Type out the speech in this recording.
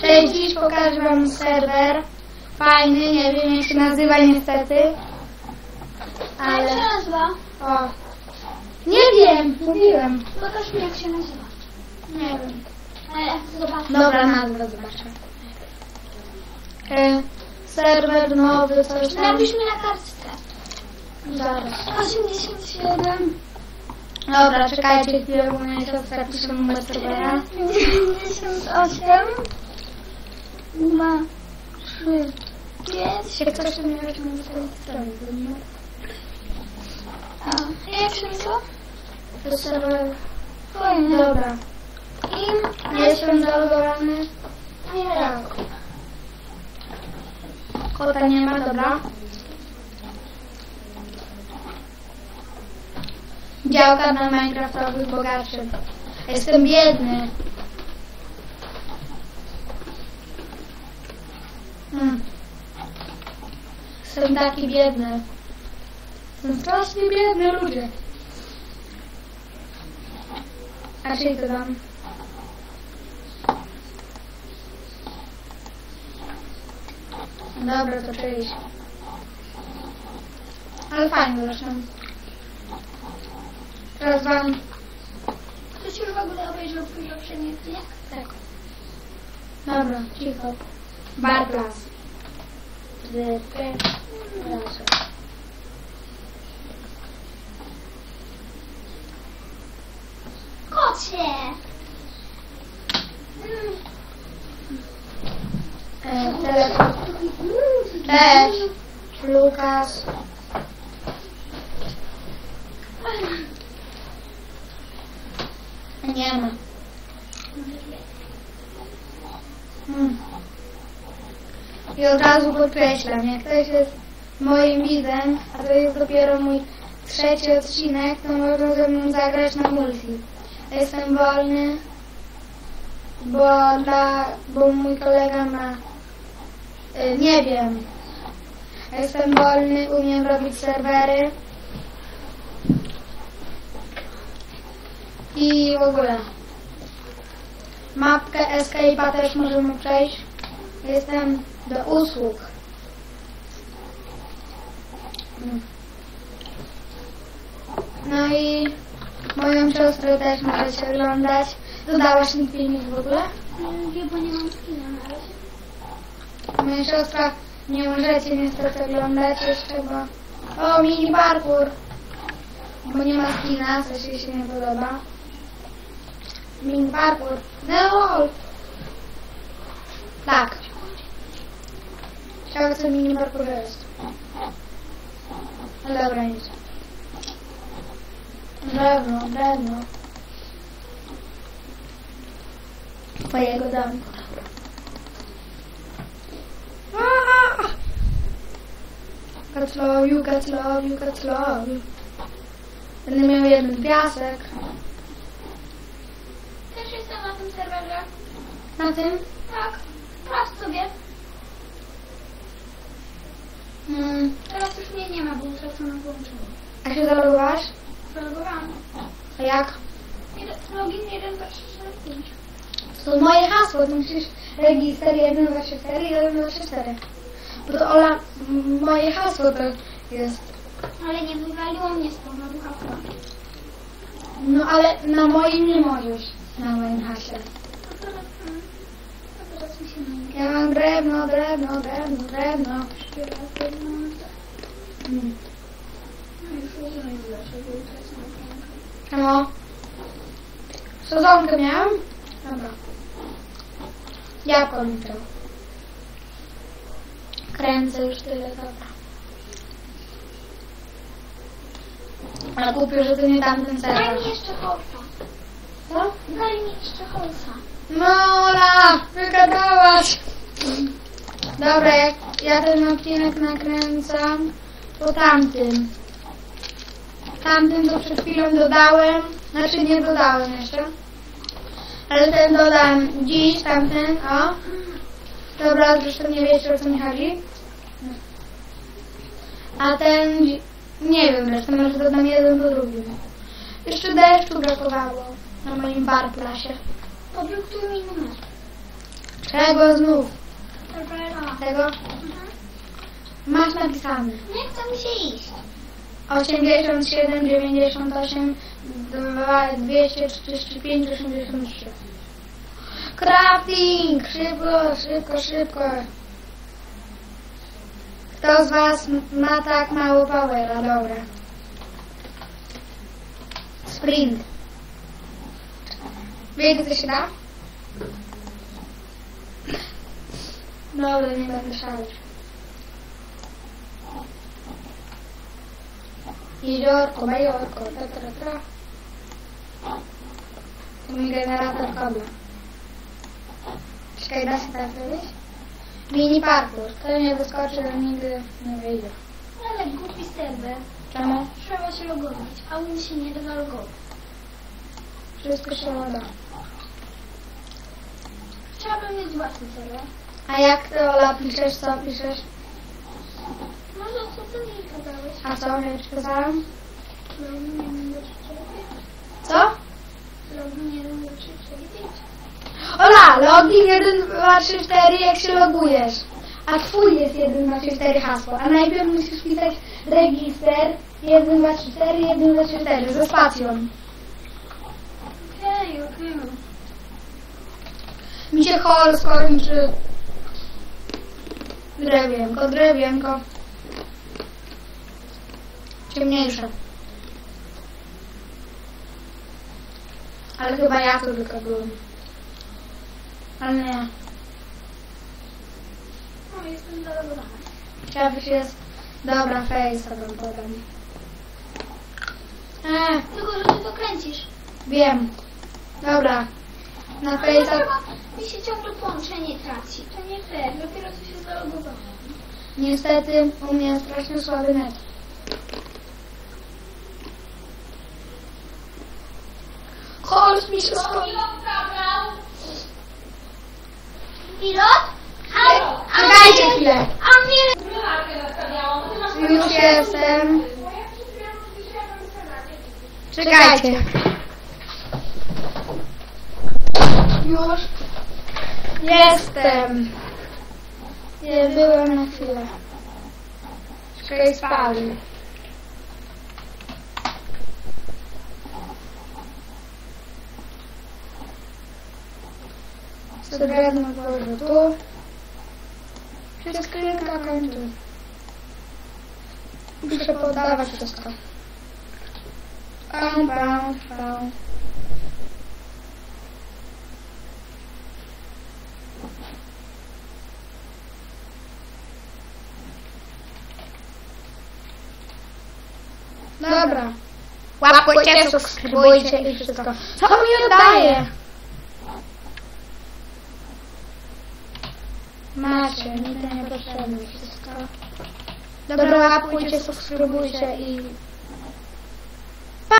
Cześć, dziś pokażę wam serwer. Fajny, nie wiem jak się nazywa niestety. Ale... Jak się nazywa? O. Nie wiem, mówiłem. Pokaż mi jak się nazywa. Nie wiem. Ale. Dobra, nazwę zobaczę. E, serwer nowy, coś tam. Napisz mi na kartce. Zaraz. 87. Dobra, czekajcie chwilę, bo moja siostra pisze numer serwera. 98. 2. 3. 5. Jak coś to miałeś na swojej stronie, to nie? A jak się? To jest serwer... Fajnie. Dobra. I Jestem zalogowany. Nie Tak. Kota nie ma, dobra. Działka na Minecraftowych bogaczy. Jestem biedny. Hmm. Jestem taki biedny. Jestem strasznie biedny ludzie. A czyli to dam. Dobra, to cześć. Ale fajnie zresztą. Teraz wam... Ktoś już w ogóle obejrzał poprzedni odcinek? Tak. Dobra, cicho. Bartlas. Kocie! E, teleport. Cześć. Lukas. Nie ma. Hmm. I od razu podkreślam, jak ktoś jest moim widzem, a to jest dopiero mój trzeci odcinek, to można ze mną zagrać na multi. Jestem wolny, bo, dla, bo mój kolega ma, y, nie wiem, jestem wolny, umiem robić serwery i w ogóle. Mapkę Escape'a też możemy przejść. Jestem do usług. No i moją siostrę też możecie oglądać. Dodałaś mi filmik w ogóle? Nie, bo nie mam skina na razie. Moja siostra nie możecie niestety oglądać jeszcze, bo... O, mini parkour! Bo nie ma skina, coś jej się nie podoba. Mini parkour. No! Tak. Ciekawe co mini parkour jest. No dobra, nic. Drewno, drewno. Twojego domku. Aaa! Kaclowiu, kaclowiu, kaclowiu. Będę miał jeden piasek. Jestem na tym serwerze. Na tym? Tak. Sprawdź sobie. Mm. Teraz już mnie nie ma, bo utracono połączenie. A się zalogowałaś? Zalogowałam. A jak? Login 1, 2, 3, 4, 5. To moje hasło, to musisz register 1, 2, 3, 4, 1, 2, 3, 4. Bo to Ola, moje hasło to jest. Ale nie wywaliło mnie z powodu hasła. No ale na moim nie możesz. Na nie Ja mam drewno, drewno, drewno, drewno. Mm. No. Sezonkę miałem? Dobra. Jabłko mi to. Kręcę już tyle, dobra. Ale kupię, że to nie tamten serwer. jeszcze. Co? Daj mi jeszcze holsa. Mola! Wygadałaś! Dobra, jak ja ten odcinek nakręcam, to tamtym. Tamtym to przed chwilą dodałem, znaczy nie dodałem jeszcze. Ale ten dodałem dziś, tamten, o. Dobra, zresztą nie wiecie o co mi chodzi. A ten, nie wiem, zresztą może dodam jeden do drugim. Jeszcze deszczu brakowało na moim barplasie. Podyktuj mi numer. Czego znów? Tego? Masz napisane. Nie chce mi się iść. 87, 98, 2, 235, 83. Crafting! Szybko, szybko, szybko. Kto z Was ma tak mało powera? Dobra. Sprint. Wiecie, co się da? Dobra, nie będę szaleć. Jeziorko, bajorko, tra, tra, tra. To mój generator kabla. Czekaj, da się tak zrobić? Mini parkour. Kto nie wyskoczy, to nigdy nie wyjdzie. Ale głupi serwer. Czemu? Trzeba się logować, a mnie się nie da logować. Wszystko się uda. Chciałabym mieć własny serwer. A jak ty, Ola, piszesz, co piszesz? Może co ty mi kazałeś? A co, ja ci kazałam? Login 1, 2, 3, 4, 5. Co? Login 1, 2, 3, 4, 5. Ola, login 1, 2, 3, 4, jak się logujesz. A twój jest 1, 2, 3, 4 hasło. A najpierw musisz pisać register 1, 2, 3, 4, 1, 2, 3, 4 ze spacją. Się hol skończy. Drewienko, drewienko. Ciemniejsze. Ale chyba ja tu tylko byłem. Ale nie. No, jestem zalogowana. Chciałabyś jest... Dobra, face wam podam. E, Tylko, że ty to kręcisz. wiem. Dobra. Na. Dlaczego mi się ciągle połączenie traci? To nie fair, dopiero co się zalogowałam. Niestety u mnie strasznie słaby net. Holz mi się skończył. Pilot? Halo? Czekajcie chwilę. A nie! Już jestem. Czekajcie. Już jestem. Nie byłem na chwilę. Czekaj, spali. Drewno włożę tu. Się skrzynka kończy. Muszę poddawać wszystko. Pam, pam, pam. Dobra. Łapkujcie, subskrybujcie i wszystko. Co mi oddaje? Macie, mi to niepotrzebne wszystko. Dobra, łapkujcie, subskrybujcie i